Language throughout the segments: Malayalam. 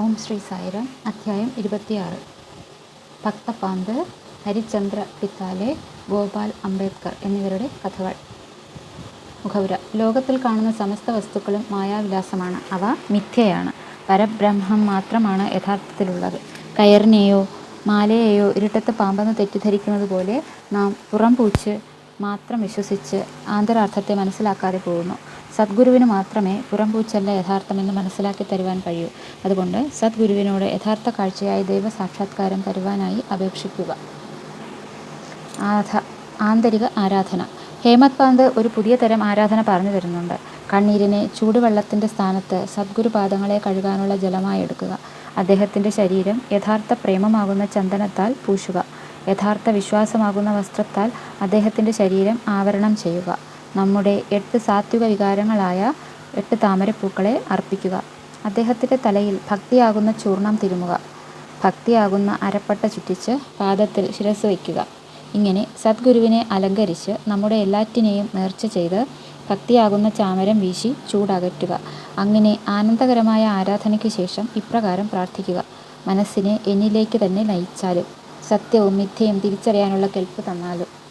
ഓം ശ്രീ സായിറാം അധ്യായം ഇരുപത്തിയാറ്. ഭക്തപാന്ത് ഹരിചന്ദ്ര പിത്താലെ ഗോപാൽ അംബേദ്കർ എന്നിവരുടെ കഥകൾ. മുഖപുര. ലോകത്തിൽ കാണുന്ന സമസ്ത വസ്തുക്കളും മായാവിലാസമാണ്. അവ മിഥ്യയാണ്. പരബ്രഹ്മം മാത്രമാണ് യഥാർത്ഥത്തിലുള്ളത്. കയറിനെയോ മാലയെയോ ഇരുട്ടത്ത് പാമ്പെന്ന് തെറ്റിദ്ധരിക്കുന്നത് പോലെ നാം പുറം പുറംപൂച്ച് മാത്രം വിശ്വസിച്ച് ആന്തരാർത്ഥത്തെ മനസ്സിലാക്കാതെ പോകുന്നു. സദ്ഗുരുവിന് മാത്രമേ പുറംപൂച്ചല്ല യഥാർത്ഥമെന്ന് മനസ്സിലാക്കി തരുവാൻ കഴിയൂ. അതുകൊണ്ട് സദ്ഗുരുവിനോട് യഥാർത്ഥ കാഴ്ചയായി ദൈവസാക്ഷാത്കാരം തരുവാനായി അപേക്ഷിക്കുക. ആധ ആന്തരിക ആരാധന. ഹേമത് പാന്ത് ഒരു പുതിയ തരം ആരാധന പറഞ്ഞു തരുന്നുണ്ട്. കണ്ണീരിനെ ചൂടുവെള്ളത്തിന്റെ സ്ഥാനത്ത് സദ്ഗുരു പാദങ്ങളെ കഴുകാനുള്ള ജലമായി എടുക്കുക. അദ്ദേഹത്തിന്റെ ശരീരം യഥാർത്ഥ പ്രേമമാകുന്ന ചന്ദനത്താൽ പൂശുക. യഥാർത്ഥ വിശ്വാസമാകുന്ന വസ്ത്രത്താൽ അദ്ദേഹത്തിന്റെ ശരീരം ആവരണം ചെയ്യുക. നമ്മുടെ എട്ട് സാത്വിക വികാരങ്ങളായ എട്ട് താമരപ്പൂക്കളെ അർപ്പിക്കുക. അദ്ദേഹത്തിന്റെ തലയിൽ ഭക്തിയാകുന്ന ചൂർണം തിരുമുക. ഭക്തിയാകുന്ന അരപ്പട്ട ചുറ്റിച്ച് പാദത്തിൽ ശിരസ് വയ്ക്കുക. ഇങ്ങനെ സദ്ഗുരുവിനെ അലങ്കരിച്ച് നമ്മുടെ എല്ലാറ്റിനെയും നേർച്ച ചെയ്ത് ഭക്തിയാകുന്ന ചാമരം വീശി ചൂടകറ്റുക. അങ്ങനെ ആനന്ദകരമായ ആരാധനയ്ക്ക് ശേഷം ഇപ്രകാരം പ്രാർത്ഥിക്കുക. മനസ്സിനെ എന്നിലേക്ക് തന്നെ നയിച്ചാലും സത്യവും മിഥ്യയും തിരിച്ചറിയാനുള്ള കെൽപ്പ് തന്നാലും.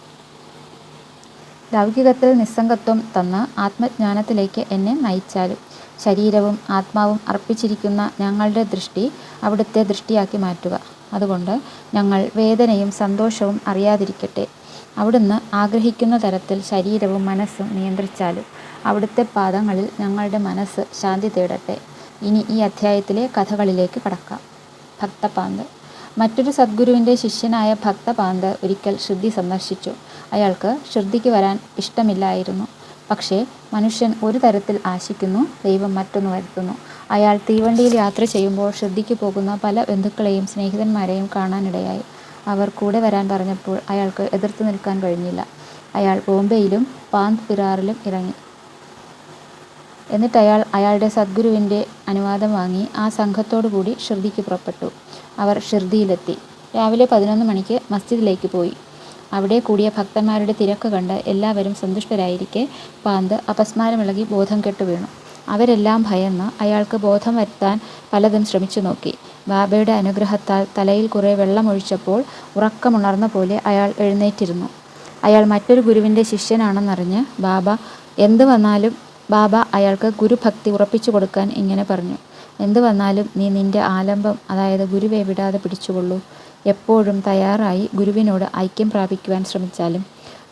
ലൗകികത്തിൽ നിസ്സംഗത്വം തന്ന് ആത്മജ്ഞാനത്തിലേക്ക് എന്നെ നയിച്ചാലും ശരീരവും ആത്മാവും അർപ്പിച്ചിരിക്കുന്ന ഞങ്ങളുടെ ദൃഷ്ടി അവിടുത്തെ ദൃഷ്ടിയാക്കി മാറ്റുക. അതുകൊണ്ട് ഞങ്ങൾ വേദനയും സന്തോഷവും അറിയാതിരിക്കട്ടെ. അവിടുന്ന് ആഗ്രഹിക്കുന്ന തരത്തിൽ ശരീരവും മനസ്സും നിയന്ത്രിച്ചാലും അവിടുത്തെ പാദങ്ങളിൽ ഞങ്ങളുടെ മനസ്സ് ശാന്തി തേടട്ടെ. ഇനി ഈ അധ്യായത്തിലെ കഥകളിലേക്ക് കടക്കാം. ഭക്തപാന്ത്. മറ്റൊരു സദ്ഗുരുവിന്റെ ശിഷ്യനായ ഭക്തപാന്ത് ഒരിക്കൽ ശുദ്ധി സന്ദർശിച്ചു. അയാൾക്ക് ശ്രദ്ധിക്ക് വരാൻ ഇഷ്ടമില്ലായിരുന്നു. പക്ഷേ മനുഷ്യൻ ഒരു തരത്തിൽ ആശിക്കുന്നു ദൈവം മറ്റൊന്ന് വരുത്തുന്നു. അയാൾ തീവണ്ടിയിൽ യാത്ര ചെയ്യുമ്പോൾ ശ്രദ്ധിക്ക് പോകുന്ന പല ബന്ധുക്കളെയും സ്നേഹിതന്മാരെയും കാണാനിടയായി. അവർ കൂടെ വരാൻ പറഞ്ഞപ്പോൾ അയാൾക്ക് എതിർത്ത് നിൽക്കാൻ കഴിഞ്ഞില്ല. അയാൾ ബോംബെയിലും പാന്ത് പിറാറിലും ഇറങ്ങി. എന്നിട്ട് അയാൾ അയാളുടെ സദ്ഗുരുവിന്റെ അനുവാദം വാങ്ങി ആ സംഘത്തോടു കൂടി ഷിർദിക്ക് പുറപ്പെട്ടു. അവർ ഷിർദിയിലെത്തി രാവിലെ പതിനൊന്ന് മണിക്ക് മസ്ജിദിലേക്ക് പോയി. അവിടെ കൂടിയ ഭക്തന്മാരുടെ തിരക്ക് കണ്ട് എല്ലാവരും സന്തുഷ്ടരായിരിക്കെ പാന്ത് അപസ്മാരമിളകി ബോധം കെട്ടു വീണു. അവരെല്ലാം ഭയന്ന് അയാൾക്ക് ബോധം വരുത്താൻ പലതും ശ്രമിച്ചു നോക്കി. ബാബയുടെ അനുഗ്രഹത്താൽ തലയിൽ കുറേ വെള്ളമൊഴിച്ചപ്പോൾ ഉറക്കമുണർന്ന പോലെ അയാൾ എഴുന്നേറ്റിരുന്നു. അയാൾ മറ്റൊരു ഗുരുവിന്റെ ശിഷ്യനാണെന്നറിഞ്ഞ് ബാബ എന്തു വന്നാലും ബാബ അയാൾക്ക് ഗുരുഭക്തി ഉറപ്പിച്ചു കൊടുക്കാൻ ഇങ്ങനെ പറഞ്ഞു. എന്തു വന്നാലും നീ നിന്റെ ആലംബം അതായത് ഗുരുവെ വിടാതെ പിടിച്ചുകൊള്ളൂ. എപ്പോഴും തയ്യാറായി ഗുരുവിനോട് ഐക്യം പ്രാപിക്കുവാൻ ശ്രമിച്ചാലും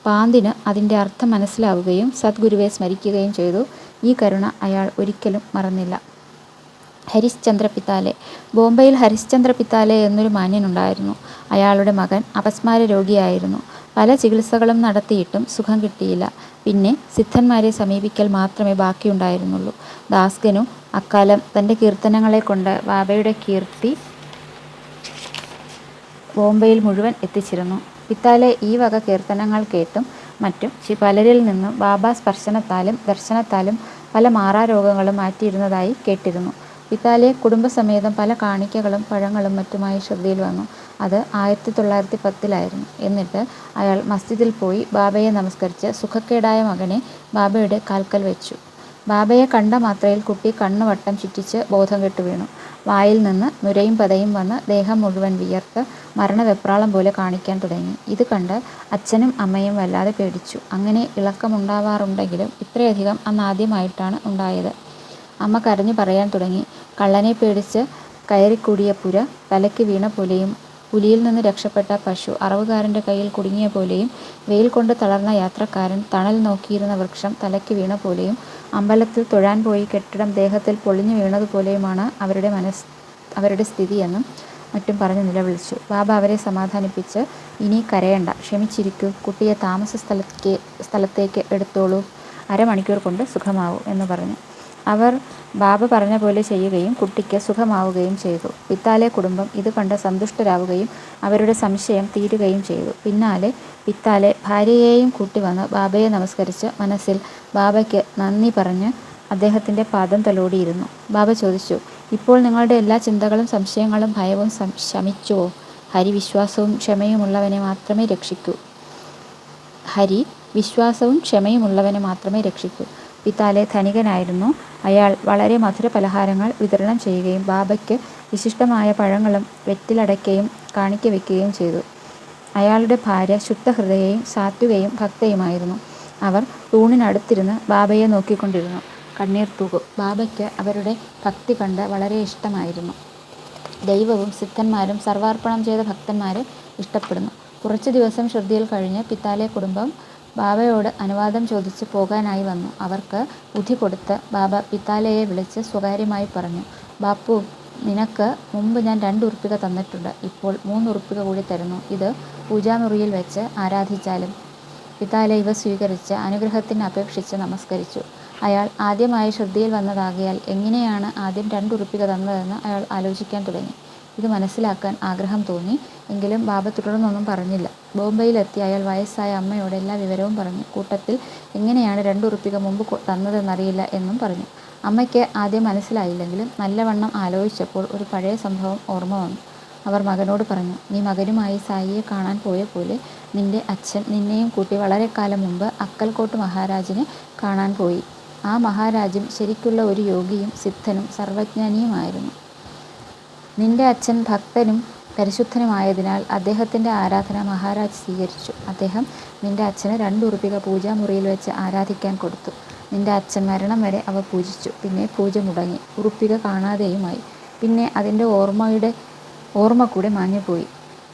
പാന്തിന് അതിന്റെ അർത്ഥം മനസ്സിലാവുകയും സദ്ഗുരുവെ സ്മരിക്കുകയും ചെയ്തു. ഈ കരുണ അയാൾ ഒരിക്കലും മറന്നില്ല. ഹരിശ്ചന്ദ്ര പിത്താലെ ബോംബെയിൽ ഹരിശ്ചന്ദ്ര പിത്താലെ എന്നൊരു മാന്യനുണ്ടായിരുന്നു. അയാളുടെ മകൻ അപസ്മാര രോഗിയായിരുന്നു. പല ചികിത്സകളും നടത്തിയിട്ടും സുഖം കിട്ടിയില്ല. പിന്നെ സിദ്ധന്മാരെ സമീപിക്കൽ മാത്രമേ ബാക്കിയുണ്ടായിരുന്നുള്ളൂ. ദാസ്കനു അക്കാലം തന്റെ കീർത്തനങ്ങളെ കൊണ്ട് ബാബയുടെ കീർത്തി ബോംബെയിൽ മുഴുവൻ എത്തിച്ചിരുന്നു. പിത്താലെ ഈ വക കീർത്തനങ്ങൾ കേട്ടും മറ്റും പലരിൽ നിന്നും ബാബ സ്പർശനത്താലും ദർശനത്താലും പല മാറാരോഗങ്ങളും മാറ്റിയിരുന്നതായി കേട്ടിരുന്നു. പിത്താലെ കുടുംബസമേതം പല കാണിക്കകളും പഴങ്ങളും മറ്റുമായി ശ്രദ്ധയിൽ വന്നു. അത് ആയിരത്തി തൊള്ളായിരത്തി പത്തിലായിരുന്നു എന്നിട്ട് അയാൾ മസ്ജിദിൽ പോയി ബാബയെ നമസ്കരിച്ച് സുഖക്കേടായ മകനെ ബാബയുടെ കാൽക്കൽ വെച്ചു. ബാബയെ കണ്ട മാത്രയിൽ കുട്ടി കണ്ണു വട്ടം ചുറ്റിച്ച് ബോധം കെട്ടു വീണു. വായിൽ നിന്ന് നുരയും പതയും വന്ന് ദേഹം മുഴുവൻ വിയർത്ത് മരണവെപ്രാളം പോലെ കാണിക്കാൻ തുടങ്ങി. ഇത് കണ്ട് അച്ഛനും അമ്മയും വല്ലാതെ പേടിച്ചു. അങ്ങനെ ഇളക്കമുണ്ടാവാറുണ്ടെങ്കിലും ഇത്രയധികം അന്ന് ആദ്യമായിട്ടാണ് ഉണ്ടായത്. അമ്മ കരഞ്ഞു പറയാൻ തുടങ്ങി. കള്ളനെ പേടിച്ച് കയറിക്കൂടിയ പുര തലയ്ക്ക് വീണ പോലെയും പുലിയിൽ നിന്ന് രക്ഷപ്പെട്ട പശു അറവുകാരന്റെ കയ്യിൽ കുടുങ്ങിയ പോലെയും വെയിൽ കൊണ്ട് തളർന്ന യാത്രക്കാരൻ തണൽ നോക്കിയിരുന്ന വൃക്ഷം തലയ്ക്ക് വീണ പോലെയും അമ്പലത്തിൽ തൊഴാൻ പോയി കെട്ടിടം ദേഹത്തിൽ പൊളിഞ്ഞു വീണതുപോലെയുമാണ് അവരുടെ മനസ് അവരുടെ സ്ഥിതിയെന്നും മറ്റും പറഞ്ഞ് നിലവിളിച്ചു. ബാബ അവരെ സമാധാനിപ്പിച്ച് ഇനി കരയണ്ട ക്ഷമിച്ചിരിക്കൂ കുട്ടിയെ താമസ സ്ഥലത്തേക്ക് സ്ഥലത്തേക്ക് എടുത്തോളൂ അരമണിക്കൂർ കൊണ്ട് സുഖമാവൂ എന്ന് പറഞ്ഞു. അവർ ബാബ പറഞ്ഞ പോലെ ചെയ്യുകയും കുട്ടിക്ക് സുഖമാവുകയും ചെയ്തു. പിത്താലെ കുടുംബം ഇത് കണ്ട് സന്തുഷ്ടരാവുകയും അവരുടെ സംശയം തീരുകയും ചെയ്തു. പിന്നാലെ പിത്താലെ ഭാര്യയെയും കൂട്ടി വന്ന് ബാബയെ നമസ്കരിച്ച് മനസ്സിൽ ബാബയ്ക്ക് നന്ദി പറഞ്ഞ് അദ്ദേഹത്തിന്റെ പാദം തലോടിയിരുന്നു. ബാബ ചോദിച്ചു ഇപ്പോൾ നിങ്ങളുടെ എല്ലാ ചിന്തകളും സംശയങ്ങളും ഭയവും ശമിച്ചുവോ ഹരി വിശ്വാസവും ക്ഷമയുമുള്ളവനെ മാത്രമേ രക്ഷിക്കൂ. ഹരി വിശ്വാസവും ക്ഷമയുമുള്ളവനെ മാത്രമേ രക്ഷിക്കൂ. പിത്താലെ ധനികനായിരുന്നു അയാൾ വളരെ മധുര പലഹാരങ്ങൾ വിതരണം ചെയ്യുകയും ബാബയ്ക്ക് വിശിഷ്ടമായ പഴങ്ങളും വെറ്റിലടയ്ക്കയും കാണിക്ക വയ്ക്കുകയും ചെയ്തു. അയാളുടെ ഭാര്യ ശുദ്ധഹൃദയയും സാത്വികയും ഭക്തയുമായിരുന്നു. അവർ തൂണിനടുത്തിരുന്ന് ബാബയെ നോക്കിക്കൊണ്ടിരുന്നു. കണ്ണീർ തൂകും. ബാബയ്ക്ക് അവരുടെ ഭക്തി കണ്ട് വളരെ ഇഷ്ടമായിരുന്നു. ദൈവവും സിദ്ധന്മാരും സർവാർപ്പണം ചെയ്ത ഭക്തന്മാരെ ഇഷ്ടപ്പെടുന്നു. കുറച്ച് ദിവസം ശ്രദ്ധയിൽ കഴിഞ്ഞ് പിത്താലെ കുടുംബം ബാബയോട് അനുവാദം ചോദിച്ച് പോകാനായി വന്നു. അവർക്ക് ബുദ്ധി കൊടുത്ത് ബാബ പിത്താലയെ വിളിച്ച് സ്വകാര്യമായി പറഞ്ഞു ബാപ്പു നിനക്ക് മുമ്പ് ഞാൻ രണ്ട് ഉറുപ്പിക തന്നിട്ടുണ്ട്. ഇപ്പോൾ മൂന്ന് ഉറുപ്പിക കൂടി തരുന്നു. ഇത് പൂജാമുറിയിൽ വെച്ച് ആരാധിച്ചാലും. " പിത്താല ഇവ സ്വീകരിച്ച് അനുഗ്രഹത്തിന് അപേക്ഷിച്ച് നമസ്കരിച്ചു. അയാൾ ആദ്യമായി ശ്രദ്ധയിൽ വന്നതാകിയാൽ എങ്ങനെയാണ് ആദ്യം രണ്ട് ഉറുപ്പിക തന്നതെന്ന് അയാൾ ആലോചിക്കാൻ തുടങ്ങി. ഇത് മനസ്സിലാക്കാൻ ആഗ്രഹം തോന്നി. എങ്കിലും ബാബ തുടർന്നൊന്നും പറഞ്ഞില്ല. ബോംബെയിലെത്തി അയാൾ വയസ്സായ അമ്മയോട് എല്ലാ വിവരവും പറഞ്ഞു. കൂട്ടത്തിൽ എങ്ങനെയാണ് രണ്ടു ഉറുപ്പിക മുമ്പ് തന്നതെന്നറിയില്ല എന്നും പറഞ്ഞു. അമ്മയ്ക്ക് ആദ്യം മനസ്സിലായില്ലെങ്കിലും നല്ലവണ്ണം ആലോചിച്ചപ്പോൾ ഒരു പഴയ സംഭവം ഓർമ്മ വന്നു. അവർ മകനോട് പറഞ്ഞു "നീ മകനുമായി സായിയെ കാണാൻ പോയ പോലെ നിന്റെ അച്ഛൻ നിന്നെയും കൂട്ടി വളരെ കാലം മുമ്പ് അക്കൽക്കോട്ട് മഹാരാജിനെ കാണാൻ പോയി. ആ മഹാരാജും ശരിക്കുള്ള ഒരു യോഗിയും സിദ്ധനും സർവജ്ഞാനിയുമായിരുന്നു. നിന്റെ അച്ഛൻ ഭക്തനും പരിശുദ്ധനുമായതിനാൽ അദ്ദേഹത്തിന്റെ ആരാധന മഹാരാജ് സ്വീകരിച്ചു. അദ്ദേഹം നിന്റെ അച്ഛന് രണ്ട് ഉറുപ്പിക പൂജാമുറിയിൽ വെച്ച് ആരാധിക്കാൻ കൊടുത്തു. നിന്റെ അച്ഛൻ മരണം വരെ അവ പൂജിച്ചു. പിന്നെ പൂജ മുടങ്ങി. ഉറുപ്പിക കാണാതെയുമായി. പിന്നെ അതിന്റെ ഓർമ്മയുടെ ഓർമ്മ കൂടെ മാഞ്ഞുപോയി.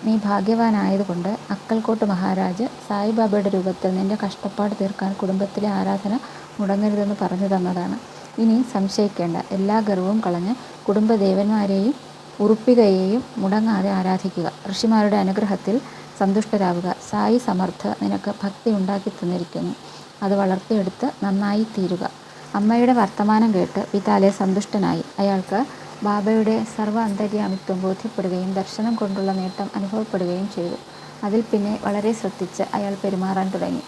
നീ ഭാഗ്യവാനായതുകൊണ്ട് അക്കൽക്കോട്ട് മഹാരാജ് സായിബാബയുടെ രൂപത്തിൽ നിന്റെ കഷ്ടപ്പാട് തീർക്കാൻ കുടുംബത്തിലെ ആരാധന മുടങ്ങരുതെന്ന് പറഞ്ഞു തന്നതാണ്. ഇനി സംശയിക്കേണ്ട. എല്ലാ ഗർവവും കളഞ്ഞ് കുടുംബദേവന്മാരെയും ഉറുപ്പികയെയും മുടങ്ങാതെ ആരാധിക്കുക. ഋഷിമാരുടെ അനുഗ്രഹത്തിൽ സന്തുഷ്ടരാവുക. സായി സമർത്ഥ നിനക്ക് ഭക്തി ഉണ്ടാക്കി തന്നിരിക്കുന്നു അത് വളർത്തിയെടുത്ത് നന്നായി തീരുക അമ്മയുടെ വർത്തമാനം കേട്ട് പിതാലെ സന്തുഷ്ടനായി. അയാൾക്ക് ബാബയുടെ സർവ അന്തര്യാമിത്വം ബോധ്യപ്പെടുകയും ദർശനം കൊണ്ടുള്ള നേട്ടം അനുഭവപ്പെടുകയും ചെയ്തു. അതിൽ പിന്നെ വളരെ ശ്രദ്ധിച്ച് അയാൾ പെരുമാറാൻ തുടങ്ങി.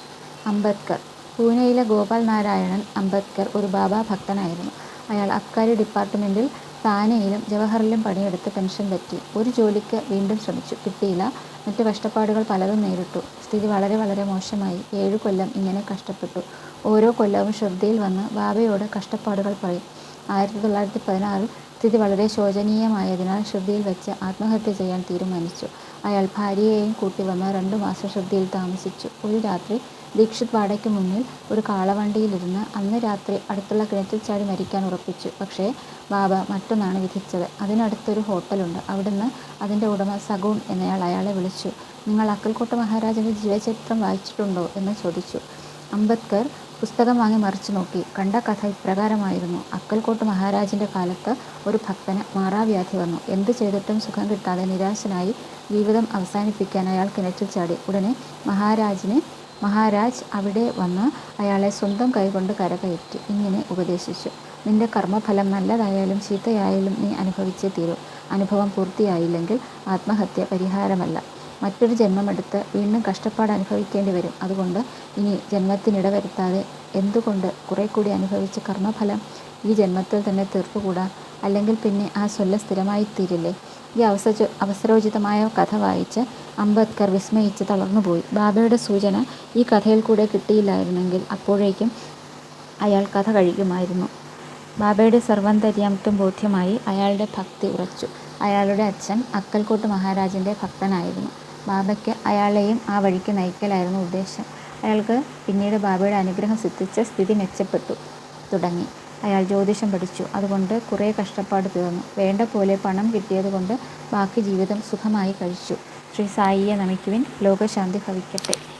അംബേദ്കർ പൂനെയിലെ ഗോപാൽ നാരായണൻ അംബേദ്കർ ഒരു ബാബ ഭക്തനായിരുന്നു. അയാൾ അബ്കാരി ഡിപ്പാർട്ട്മെന്റിൽ താനെയിലും ജവഹറിലും പണിയെടുത്ത് പെൻഷൻ പറ്റി. ഒരു ജോലിക്ക് വീണ്ടും ശ്രമിച്ചു. കിട്ടിയില്ല. മറ്റു കഷ്ടപ്പാടുകൾ പലതും നേരിട്ടു. സ്ഥിതി വളരെ വളരെ മോശമായി. ഏഴു കൊല്ലം ഇങ്ങനെ കഷ്ടപ്പെട്ടു. ഓരോ കൊല്ലവും ശ്രദ്ധയിൽ വന്ന് ബാബയോട് കഷ്ടപ്പാടുകൾ പറയും. ആയിരത്തി തൊള്ളായിരത്തി പതിനാറിൽ സ്ഥിതി വളരെ ശോചനീയമായതിനാൽ ശ്രദ്ധയിൽ വെച്ച് ആത്മഹത്യ ചെയ്യാൻ തീരുമാനിച്ചു. അയാൾ ഭാര്യയെയും കൂട്ടി വന്ന് രണ്ടു മാസം ശ്രദ്ധയിൽ താമസിച്ചു. ഒരു രാത്രി ദീക്ഷിത് വാടയ്ക്ക് മുന്നിൽ ഒരു കാളവണ്ടിയിലിരുന്ന് അന്ന് രാത്രി അടുത്തുള്ള കിണറ്റിൽ ചാടി മരിക്കാൻ ഉറപ്പിച്ചു. പക്ഷേ ബാബ മറ്റൊന്നാണ് വിധിച്ചത്. അതിനടുത്തൊരു ഹോട്ടലുണ്ട്. അവിടുന്ന് അതിന്റെ ഉടമ സഗൂൺ എന്നയാൾ അയാളെ വിളിച്ചു. "നിങ്ങൾ അക്കൽക്കോട്ട മഹാരാജന്റെ ജീവചരിത്രം വായിച്ചിട്ടുണ്ടോ? " എന്ന് ചോദിച്ചു. അംബേദ്കർ പുസ്തകം വാങ്ങി മറിച്ചു നോക്കി. കണ്ട കഥ ഇപ്രകാരമായിരുന്നു. അക്കൽക്കോട്ട് മഹാരാജന്റെ കാലത്ത് ഒരു ഭക്തന് മാറാവ്യാധി വന്നു. എന്ത് ചെയ്തിട്ടും സുഖം കിട്ടാതെ നിരാശനായി ജീവിതം അവസാനിപ്പിക്കാൻ അയാൾ കിണറ്റിൽ ചാടി. ഉടനെ മഹാരാജ് അവിടെ വന്ന് അയാളെ സ്വന്തം കൈകൊണ്ട് കരകയറ്റി ഇങ്ങനെ ഉപദേശിച്ചു "നിന്റെ കർമ്മഫലം നല്ലതായാലും ചീത്തയായാലും നീ അനുഭവിച്ചേ തീരൂ. അനുഭവം പൂർത്തിയായില്ലെങ്കിൽ ആത്മഹത്യ പരിഹാരമല്ല. മറ്റൊരു ജന്മമെടുത്ത് വീണ്ടും കഷ്ടപ്പാട് അനുഭവിക്കേണ്ടി വരും. അതുകൊണ്ട് ഇനി ജന്മത്തിനിട വരുത്താതെ എന്തുകൊണ്ട് കുറെ കൂടി അനുഭവിച്ച കർമ്മഫലം ഈ ജന്മത്തിൽ തന്നെ തീർത്തുകൂടാ. അല്ലെങ്കിൽ പിന്നെ ആ സ്വല്ല സ്ഥിരമായി സ്ഥിരമായിത്തീരില്ലേ? " ഈ അവസരോചിതമായ കഥ വായിച്ച് അംബേദ്കർ വിസ്മയിച്ച് തളർന്നുപോയി. ബാബയുടെ സൂചന ഈ കഥയിൽ കൂടെ കിട്ടിയില്ലായിരുന്നെങ്കിൽ അപ്പോഴേക്കും അയാൾ കഥ കഴിക്കുമായിരുന്നു. ബാബയുടെ സർവന്തര്യാമത്വം ബോധ്യമായി. അയാളുടെ ഭക്തി ഉറച്ചു. അയാളുടെ അച്ഛൻ അക്കൽക്കോട്ട് മഹാരാജന്റെ ഭക്തനായിരുന്നു. ബാബയ്ക്ക് അയാളെയും ആ വഴിക്ക് നയിക്കലായിരുന്നു ഉദ്ദേശം അയാൾക്ക് പിന്നീട് ബാബയുടെ അനുഗ്രഹം സിദ്ധിച്ച് സ്ഥിതി മെച്ചപ്പെട്ടു തുടങ്ങി. അയാൾ ജ്യോതിഷം പഠിച്ചു. അതുകൊണ്ട് കുറേ കഷ്ടപ്പാട് തീർന്നു. വേണ്ട പോലെ പണം കിട്ടിയതുകൊണ്ട് ബാക്കി ജീവിതം സുഖമായി കഴിച്ചു. ശ്രീ സായിയെ നമിക്കുവിൻ. ലോകശാന്തി ഭവിക്കട്ടെ.